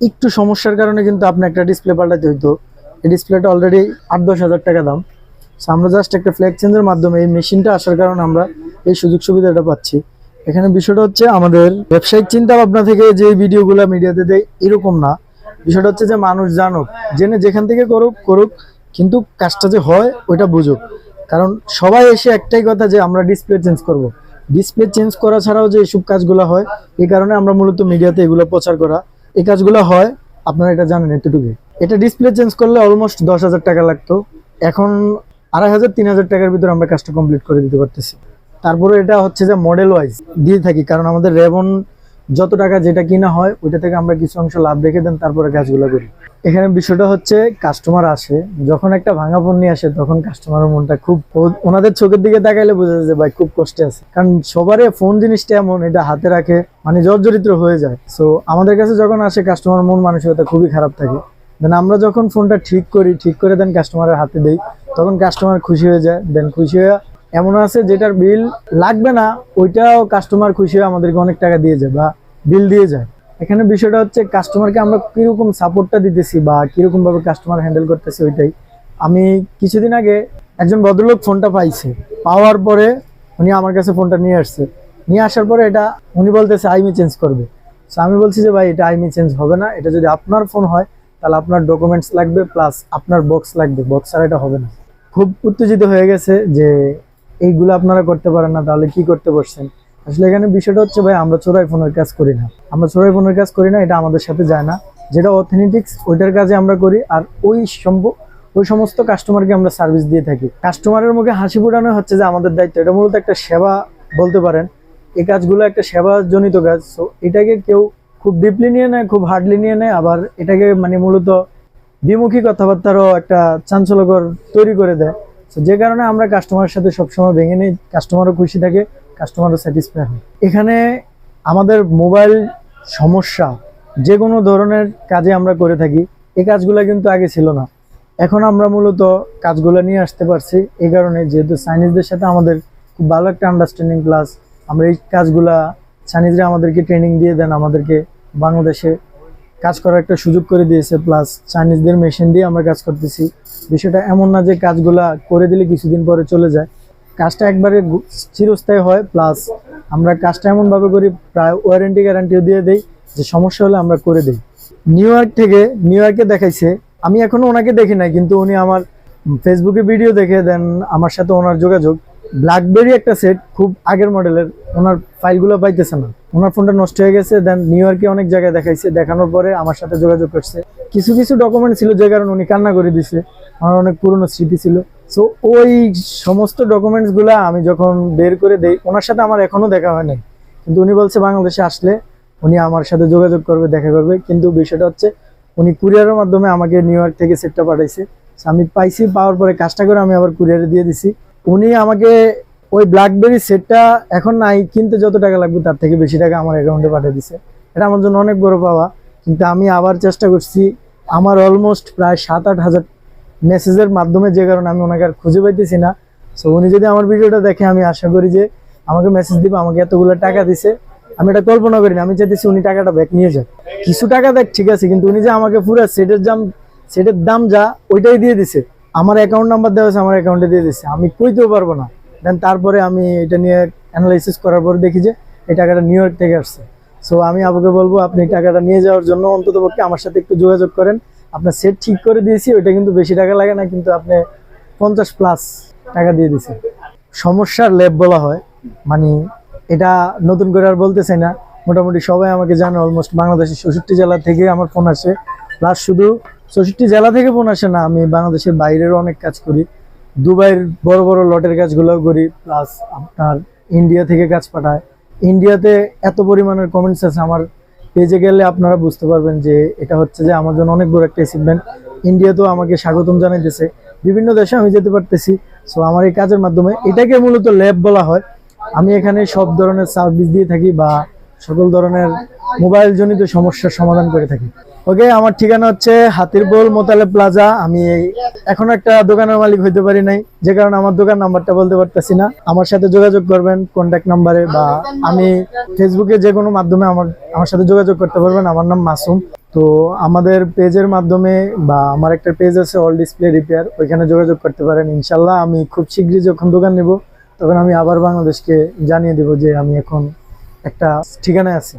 একটু সমস্যার কারণে কিন্তু আপনি একটা ডিসপ্লে পাল্টাতে হইতো। এই ডিসপ্লেটা অলরেডি আট, দশ হাজার টাকা দাম। So আমরা জাস্ট একটা ফ্ল্যাগ চেঞ্জের মাধ্যমে এই মেশিনটা আসার কারণে আমরা এই সুযোগ সুবিধাটা পাচ্ছি। এখানে বিষয়টা হচ্ছে আমাদের ব্যবসায়িক চিন্তা ভাবনা থেকে যে ভিডিওগুলো মিডিয়াতে দেয় এরকম না। বিষয়টা হচ্ছে যে মানুষ জানুক, জেনে যেখান থেকে করুক করুক, কিন্তু কাজটা যে হয়, ওইটা বুঝুক। কারণ সবাই এসে একটাই কথা যে আমরা ডিসপ্লে চেঞ্জ করব। ডিসপ্লে চেঞ্জ করা ছাড়াও যে এইসব কাজগুলো হয়, এই কারণে আমরা মূলত মিডিয়াতে এগুলো প্রচার করা এই কাজগুলো হয়, আপনারা এটা জানেন এতটুকু এটা ডিসপ্লে চেঞ্জ করলে অলমোস্ট দশ হাজার টাকা লাগতো। এখন আড়াই হাজার, তিন হাজার টাকার ভিতরে আমরা কাজটা কমপ্লিট করে দিতে পারতেছি। তারপরে এটা হচ্ছে যে মডেল ওয়াইজ দিয়ে থাকি, কারণ আমাদের রেবন যত টাকা যেটা কিনা হয়, ওইটা থেকে আমরা কিছু অংশ লাভ রেখে দেন, তারপরে কাজগুলো করি। এখানে বিষয়টা হচ্ছে কাস্টমার আসে, যখন একটা ভাঙা ফোন নিয়ে আসে, তখন কাস্টমারের মনটা খুব ওনাদের চোখের দিকে তাকাইলে বোঝা যায় যে, ভাই, খুব কষ্টে আছে। কারণ সবারই ফোন জিনিসটা এমন, এটা হাতে রাখে মানে জর্জরিত হয়ে যায়। সো আমাদের কাছে যখন আসে কাস্টমার মন মানসিকতা খুবই খারাপ থাকে। দেন আমরা যখন ফোনটা ঠিক করি, ঠিক করে দেন কাস্টমারের হাতে দেই, তখন কাস্টমার খুশি হয়ে যায়। দেন খুশি হয়ে এমন আছে যেটার বিল লাগবে না, ওইটাও কাস্টমার খুশি হয়ে আমাদেরকে অনেক টাকা দিয়ে যায় বা বিল দিয়ে যায়। এখানে বিষয়টা হচ্ছে কাস্টমারকে আমরা কীরকম সাপোর্টটা দিতেছি বা কীরকম ভাবে কাস্টমার হ্যান্ডেল করতেছি ওইটাই। আমি কিছুদিন আগে একজন ভদ্রলোক ফোনটা পাইছে। পাওয়ার পরে উনি আমার কাছে ফোনটা নিয়ে আসছে। নিয়ে আসার পরে এটা উনি বলতেছে আইমি চেঞ্জ করবে। So, আমি বলছি যে, ভাই, এটা আইমি চেঞ্জ হবে না। এটা যদি আপনার ফোন হয়, তাহলে আপনার ডকুমেন্টস লাগবে প্লাস আপনার বক্স লাগবে। বক্স আর এটা হবে না। খুব উত্তেজিত হয়ে গেছে যে, এইগুলো আপনারা করতে পারেন না, তাহলে কি করতে বসছেন? আসলে এখানে বিষয়টা হচ্ছে ভাই, আমরা চোরাই ফোনের কাজ করি না। আমরা চোরাই ফোনের কাজ করি না, এটা আমাদের সাথে যায় না। যেটা অথেন্টিক্স ওইটার কাজে আমরা করি, আর ওই সম্ভব ওই সমস্ত কাস্টমারকে আমরা সার্ভিস দিয়ে থাকি। কাস্টমারের মুখে হাসি ফোটানো হচ্ছে যে আমাদের দায়িত্ব, এটা মূলত একটা সেবা বলতে পারেন। এই কাজগুলো একটা সেবাজনিত কাজ সো এটাকে কেউ খুব ডিপলি নিয়ে নেয়, খুব হার্ডলি নিয়ে নেয়, আবার এটাকে মানে মূলত বিমুখী কথাবার্তারও একটা চাঞ্চল্যকর তৈরি করে দেয়। তো যে কারণে আমরা কাস্টমারের সাথে সবসময় ভেঙে নিই কাস্টমারও খুশি থাকে কাস্টমারও স্যাটিসফাই হয়। এখানে আমাদের মোবাইল সমস্যা যে কোনো ধরনের কাজে আমরা করে থাকি, এই কাজগুলো কিন্তু আগে ছিল না। এখন আমরা মূলত কাজগুলো নিয়ে আসতে পারছি, এই কারণে যেহেতু চাইনিজদের সাথে আমাদের খুব ভালো একটা আন্ডারস্ট্যান্ডিং প্লাস আমরা এই কাজগুলা চাইনিজরা আমাদেরকে ট্রেনিং দিয়ে দেন, আমাদেরকে বাংলাদেশে কাজ করার একটা সুযোগ করে দিয়েছে প্লাস চাইনিজদের মেশিন দিয়ে আমরা কাজ করতেছি। বিষয়টা এমন না যে কাজগুলা করে দিলে কিছুদিন পরে চলে যায়। কাজটা একবারে চিরস্থায়ী হয় প্লাস আমরা কাজটা এমনভাবে করি, প্রায় ওয়ারেন্টি গ্যারান্টিও দিয়ে দেই, যে সমস্যা হলে আমরা করে দিই। নিউ ইয়র্ক থেকে নিউ ইয়র্কে দেখাইছে। আমি এখনও ওনাকে দেখি নাই, কিন্তু উনি আমার ফেসবুকে ভিডিও দেখে দেন, আমার সাথে ওনার যোগাযোগ। ব্ল্যাকবেরি একটা সেট খুব আগের মডেলের ওনার ফাইলগুলো পাইতেছে না। ওনার ফোনটা নষ্ট হয়ে গেছে দেন নিউ ইয়র্কে অনেক জায়গায় দেখাইছে, দেখানোর পরে আমার সাথে যোগাযোগ করছে। কিছু কিছু ডকুমেন্ট ছিল, যে কারণে উনি কান্না করে দিছে। আমার অনেক পুরনো স্মৃতি ছিল। সো ওই সমস্ত ডকুমেন্টসগুলা আমি যখন বের করে দেই, ওনার সাথে আমার এখনও দেখা হয় নাই। কিন্তু উনি বলছে বাংলাদেশে আসলে উনি আমার সাথে যোগাযোগ করবে, দেখা করবে। কিন্তু বিষয়টা হচ্ছে, উনি কুরিয়ারের মাধ্যমে আমাকে নিউ ইয়র্ক থেকে সেটটা পাঠাইছে। আমি পাইছি, পাওয়ার পরে কাজটা করে আমি আবার কুরিয়ারে দিয়ে দিছি। উনি আমাকে ওই ব্ল্যাকবেরি সেটটা এখন নাই, কিনতে যত টাকা লাগবে তার থেকে বেশি টাকা আমার অ্যাকাউন্টে পাঠিয়ে দিছে। এটা আমার জন্য অনেক বড় পাওয়া। কিন্তু আমি আবার চেষ্টা করছি, আমার অলমোস্ট প্রায় সাত আট হাজার মেসেজের মাধ্যমে যে কারণে আমি ওনাকে আর খুঁজে পাইতেছি না। সো উনি যদি আমার ভিডিওটা দেখে, আমি আশা করি যে আমাকে মেসেজ দিবে, আমাকে এতগুলো টাকা দিছে। আমি এটা কল্পনা করি না, আমি চাইতেছি উনি টাকাটা ব্যাক নিয়ে যাক। কিছু টাকা দেখ, ঠিক আছে, কিন্তু উনি যে আমাকে পুরো সেটের দাম সেটের দাম যা, ওইটাই দিয়ে দিছে। আমার অ্যাকাউন্ট নাম্বার দেওয়া আছে আমার অ্যাকাউন্টে দিয়ে দিছে। আমি কইতেও পারব না। দেন তারপরে আমি এটা নিয়ে অ্যানালাইসিস করার পর দেখি যে এই টাকাটা নিউ ইয়র্ক থেকে আসছে। সো আমি আপুকে বলব, আপনি টাকাটা নিয়ে যাওয়ার জন্য অন্তত পক্ষে আমার সাথে একটু যোগাযোগ করেন। আপনার সেট ঠিক করে দিয়েছি, ওইটা কিন্তু বেশি টাকা লাগে না, কিন্তু আপনি পঞ্চাশ প্লাস টাকা দিয়ে দিয়েছেন। সমস্যার ল্যাব বলা হয় মানে এটা নতুন করে আর বলতে চাই না, মোটামুটি সবাই আমাকে জানে অলমোস্ট বাংলাদেশের চৌষট্টি জেলা থেকে আমার ফোন আসে। প্লাস শুধু চৌষট্টি জেলা থেকে ফোন আসে না, আমি বাংলাদেশের বাইরেরও অনেক কাজ করি। দুবাইয়ের বড় বড় লটের কাজগুলোও করি প্লাস আপনার ইন্ডিয়া থেকে কাজ পাঠায়। ইন্ডিয়াতে এত পরিমাণের কমেন্টস আছে, আমার পেজে গেলে আপনারা বুঝতে পারবেন যে এটা হচ্ছে যে আমার জন্য অনেক বড় একটা অ্যাচিভমেন্ট ইন্ডিয়াতেও আমাকে স্বাগতম জানাইতেছে। বিভিন্ন দেশে আমি যেতে পারতেছি। সো আমার এই কাজের মাধ্যমে এটাকে মূলত ল্যাব বলা হয়। আমি এখানে সব ধরনের সার্ভিস দিয়ে থাকি বা সকল ধরনের মোবাইল জনিত সমস্যার সমাধান করে থাকি। ওকে, আমার ঠিকানা হচ্ছে হাতিরবোল মোতালে প্লাজা। আমি এখন একটা দোকানের মালিক হইতে পারি নাই, যে কারণে আমার দোকান নাম্বারটা বলতে পারতেছি না। আমার সাথে যোগাযোগ করবেন কন্ট্যাক্ট নাম্বারে বা আমি ফেসবুকে যে কোনো মাধ্যমে আমার আমার সাথে যোগাযোগ করতে পারবেন। আমার নাম মাসুম। তো আমাদের পেজের মাধ্যমে বা আমার একটা পেজ আছে অল ডিসপ্লে রিপেয়ার ওইখানে যোগাযোগ করতে পারেন। ইনশাল্লাহ আমি খুব শীঘ্রই যখন দোকান নেব, তখন আমি আবার বাংলাদেশকে জানিয়ে দেব যে আমি এখন একটা ঠিকানায় আছি।